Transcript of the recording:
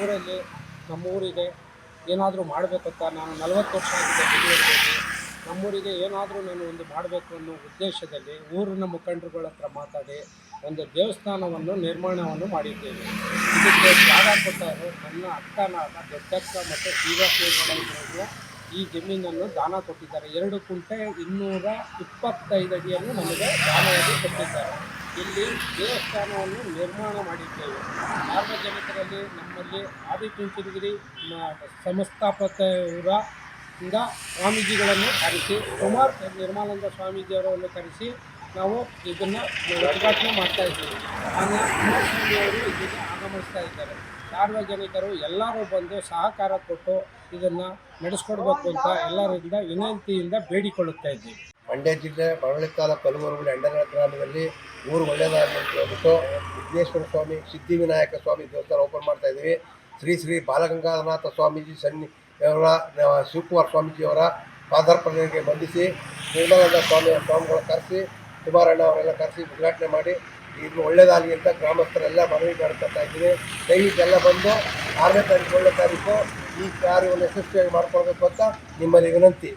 ಊರಲ್ಲಿ ನಮ್ಮೂರಿಗೆ ಏನಾದರೂ ಮಾಡಬೇಕಂತ ನಾನು ನಲವತ್ತು ವರ್ಷ ಆಗಿದೆ ನಮ್ಮೂರಿಗೆ ಏನಾದರೂ ನಾನು ಒಂದು ಮಾಡಬೇಕು ಅನ್ನೋ ಉದ್ದೇಶದಲ್ಲಿ ಊರಿನ ಮುಖಂಡರುಗಳ ಹತ್ರ ಮಾತಾಡಿ ಒಂದು ದೇವಸ್ಥಾನವನ್ನು, ನಿರ್ಮಾಣವನ್ನು ಮಾಡಿದ್ದೇವೆ ಇದಕ್ಕೆ ಜಾಗ ಕೊಟ್ಟವರು ನನ್ನ ಅಕ್ಕನಾದ ದೊಡ್ಡಕ್ಕ ಮತ್ತು ಶ್ರೀರಾಮೇಶ್ವರ ಈ ಜಮೀನನ್ನು ದಾನ ಕೊಟ್ಟಿದ್ದಾರೆ. ಎರಡು ಕುಂಟೆ ಇನ್ನೂರ ಇಪ್ಪತ್ತೈದು ಅಡಿಯನ್ನು ನಮಗೆ ದಾನವಾಗಿ ಕೊಟ್ಟಿದ್ದಾರೆ. ಇಲ್ಲಿ ದೇವಸ್ಥಾನವನ್ನು ನಿರ್ಮಾಣ ಮಾಡಿದ್ದೇವೆ. ಸಾರ್ವಜನಿಕರಲ್ಲಿ ನಮ್ಮಲ್ಲಿ ಆದಿಚುಂಚನಗಿರಿ ಸಂಸ್ಥಾಪಕರ ಇಂದ ಸ್ವಾಮೀಜಿಗಳನ್ನು ಕರೆಸಿ, ಕುಮಾರ್ ನಿರ್ಮಲಾನಂದ ಸ್ವಾಮೀಜಿಯವರನ್ನು ಕರೆಸಿ ನಾವು ಇದನ್ನು ಉದ್ಘಾಟನೆ ಮಾಡ್ತಾ ಇದ್ದೀವಿ. ಆಮೇಲೆ ಕುಮಾರಸ್ವಾಮಿಯವರು ಇದನ್ನು ಆಗಮಿಸ್ತಾ ಇದ್ದಾರೆ. ಸಾರ್ವಜನಿಕರು ಎಲ್ಲರೂ ಬಂದು ಸಹಕಾರ ಕೊಟ್ಟು ಇದನ್ನು ನಡೆಸ್ಕೊಡ್ಬೇಕು ಅಂತ ಎಲ್ಲರಿಂದ ವಿನಂತಿಯಿಂದ ಬೇಡಿಕೊಳ್ಳುತ್ತಾ ಇದ್ದೀವಿ. ಮಂಡ್ಯ ಜಿಲ್ಲೆ ಮರಳಿ ತಾಲೂಕು ಕಲಬುರಗಿ ಎಂಡನ ಗ್ರಾಮದಲ್ಲಿ ಊರು ಒಳ್ಳೆಯದಾಗಲಿ ಅಂತ ಹೇಳ್ಬಿಟ್ಟು ವಿಘ್ನೇಶ್ವರ ಸ್ವಾಮಿ ಸಿದ್ಧಿವಿನಾಯಕ ಸ್ವಾಮಿ ದೇವಸ್ಥಾನ ಓಪನ್ ಮಾಡ್ತಾ ಇದ್ದೀವಿ. ಶ್ರೀ ಶ್ರೀ ಬಾಲಗಂಗಾಧರನಾಥ ಸ್ವಾಮೀಜಿ ಸನ್ನಿ ಅವರ ಶಿವಕುಮಾರ್ ಸ್ವಾಮೀಜಿಯವರ ಪಾದಾರ್ಪಣೆಗೆ ಬಂಧಿಸಿ ನಿರ್ಮಲಾನಂದ ಸ್ವಾಮಿ ಸ್ವಾಮಿಗಳ ಕರೆಸಿ ಕುಮಾರಣ್ಣ ಅವರೆಲ್ಲ ಕರೆಸಿ ಉದ್ಘಾಟನೆ ಮಾಡಿ ಇದು ಒಳ್ಳೆಯದಾಗಲಿ ಅಂತ ಗ್ರಾಮಸ್ಥರೆಲ್ಲ ಮನವಿ ಮಾಡ್ಕೊತಾ ಇದ್ದೀನಿ ದಯವಿಟ್ಟು ಎಲ್ಲ ಬಂದು ಆರನೇ ತಾರೀಕು ಏಳನೇ ತಾರೀಕು, ಈ ಕಾರ್ಯವನ್ನು ಯಶಸ್ವಿಯಾಗಿ ಮಾಡ್ಕೊಳ್ಬೇಕು ಅಂತ ನಿಮ್ಮಲ್ಲಿ ವಿನಂತಿ.